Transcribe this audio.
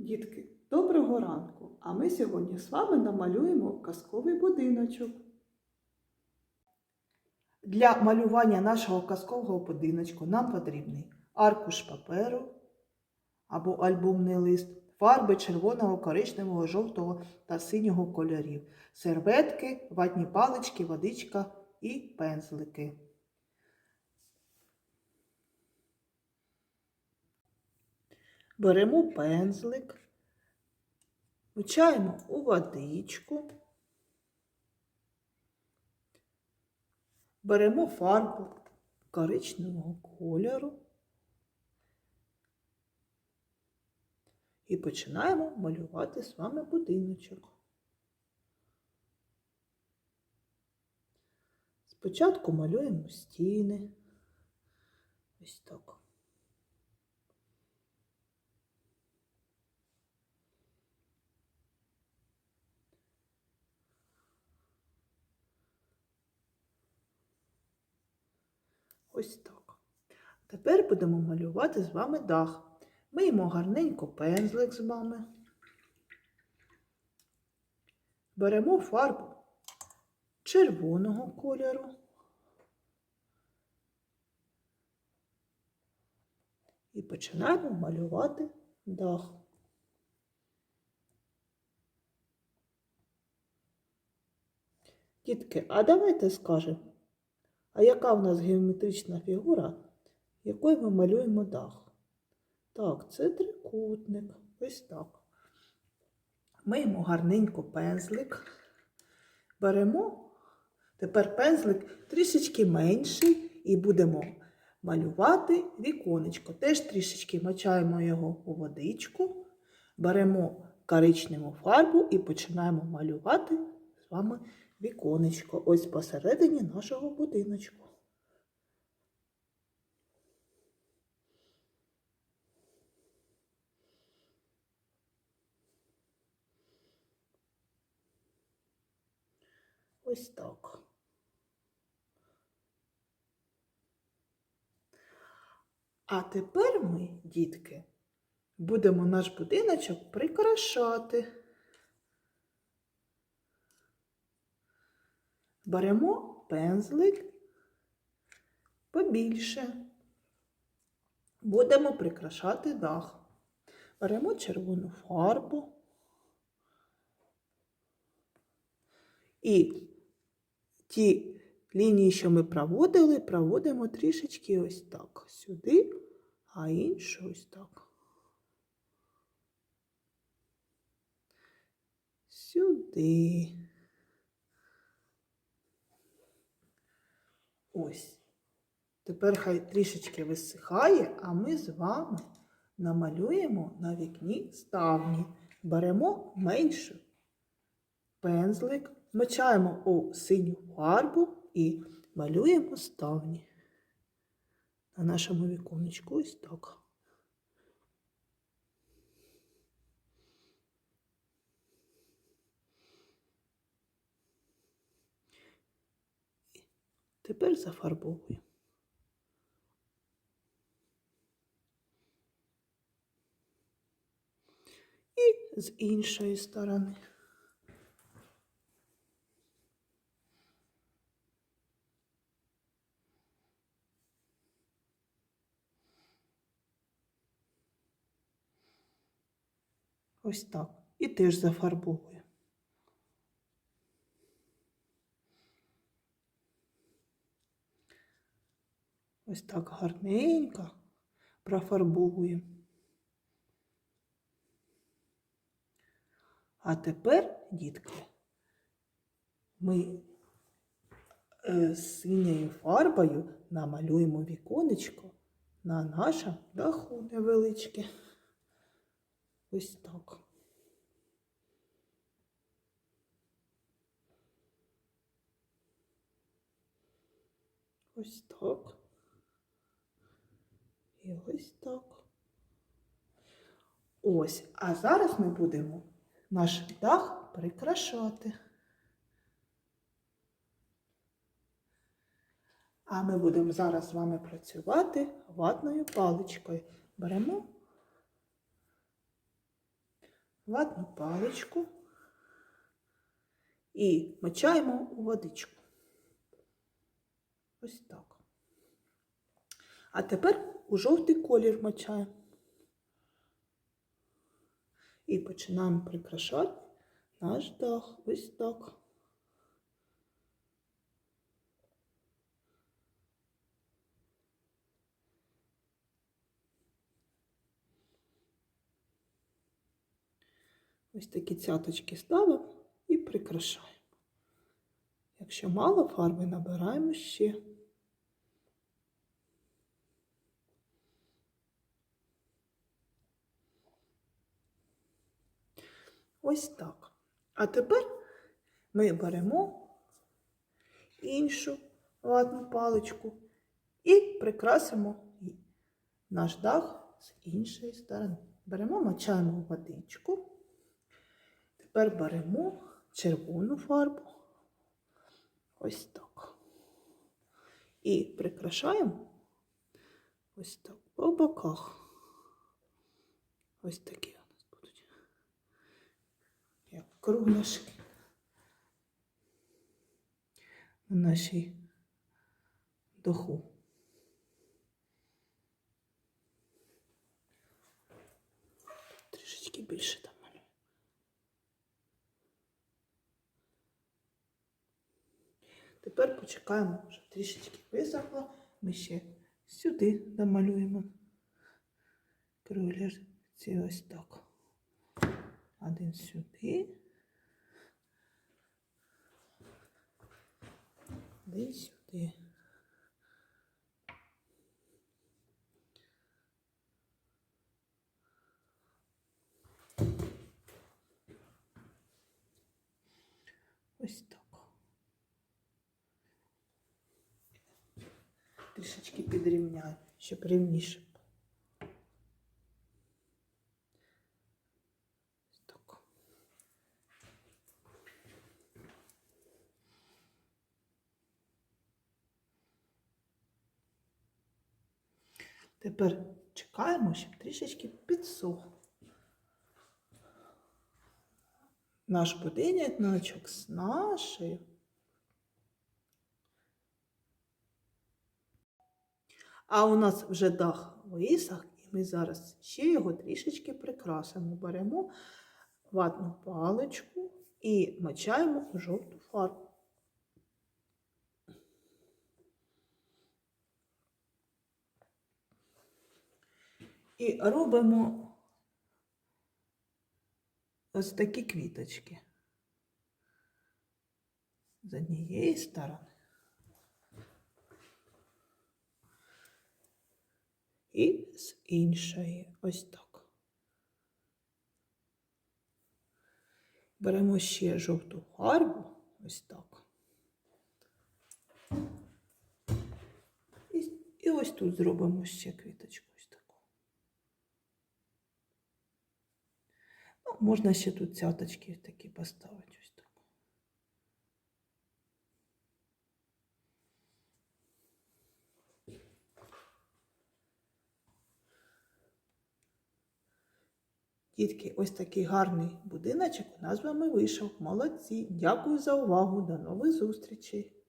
Дітки, доброго ранку! А ми сьогодні з вами намалюємо казковий будиночок. Для малювання нашого казкового будиночку нам потрібний аркуш паперу або альбомний лист, фарби червоного, коричневого, жовтого та синього кольорів, серветки, ватні палички, водичка і пензлики. Беремо пензлик, мочаємо у водичку, беремо фарбу коричневого кольору і починаємо малювати з вами будиночок. Спочатку малюємо стіни. Ось так. Ось так. Тепер будемо малювати з вами дах. Миємо гарненько пензлик з вами. Беремо фарбу червоного кольору. І починаємо малювати дах. Дітки, а давайте скажемо, а яка в нас геометрична фігура, якою ми малюємо дах? Так, це трикутник. Ось так. Миємо гарненько пензлик. Беремо тепер пензлик трішечки менший і будемо малювати віконечко. Теж трішечки мочаємо його у водичку, беремо коричневу фарбу і починаємо малювати з вами віконечко. Ось посередині нашого будиночку. Ось так. А тепер ми, дітки, будемо наш будиночок прикрашати. Беремо пензлик побільше. Будемо прикрашати дах. Беремо червону фарбу. І ті лінії, що ми проводили, проводимо трішечки ось так сюди, а іншу ось так. Сюди. Ось. Тепер хай трішечки висихає, а ми з вами намалюємо на вікні ставні. Беремо меншу пензлик, мочаємо у синю фарбу і малюємо ставні на нашому віконечку ось так. Тепер зафарбовуємо. І з іншої сторони. Ось так. І теж зафарбовую. Ось так гарненько профарбовуємо. А тепер, дітки, ми е, синьою фарбою намалюємо віконечко на нашому даху невеличке. Ось так. Ось так. І ось так. Ось. А зараз ми будемо наш дах прикрашати. А ми будемо зараз з вами працювати ватною паличкою. Беремо ватну паличку і мочаємо у водичку. Ось так. А тепер у жовтий колір мочаємо. І починаємо прикрашати наш дах. Ось так. Ось такі цяточки ставимо і прикрашаємо. Якщо мало фарби, набираємо ще. Ось так. А тепер ми беремо іншу ватну паличку і прикрасимо наш дах з іншої сторони. Беремо, мочаємо водичку. Тепер беремо червону фарбу. Ось так. І прикрашаємо ось так по боках. Ось такі у нас будуть. Як кругляшки. На нашій даху. Трішечки більше там. Тепер почекаємо, щоб трішечки висохло. Ми ще сюди домалюємо кругляшці ось так. Один сюди. Один сюди. Ось так. Трішечки підрівняю, щоб рівніше. було. Ось так. Тепер чекаємо, щоб трішечки підсох. Наш будиночок з нашою. А у нас вже дах висох, і ми зараз ще його трішечки прикрасимо. Беремо ватну паличку і мочаємо жовту фарбу. І робимо ось такі квіточки з однієї сторони. І з іншої ось так. Беремо ще жовту фарбу, ось так. І, і ось тут зробимо ще квіточку можна ще тут цяточки такі поставити ось так. Дітки, ось такий гарний будиночок у нас з вами вийшов. Молодці! Дякую за увагу. До нових зустрічей!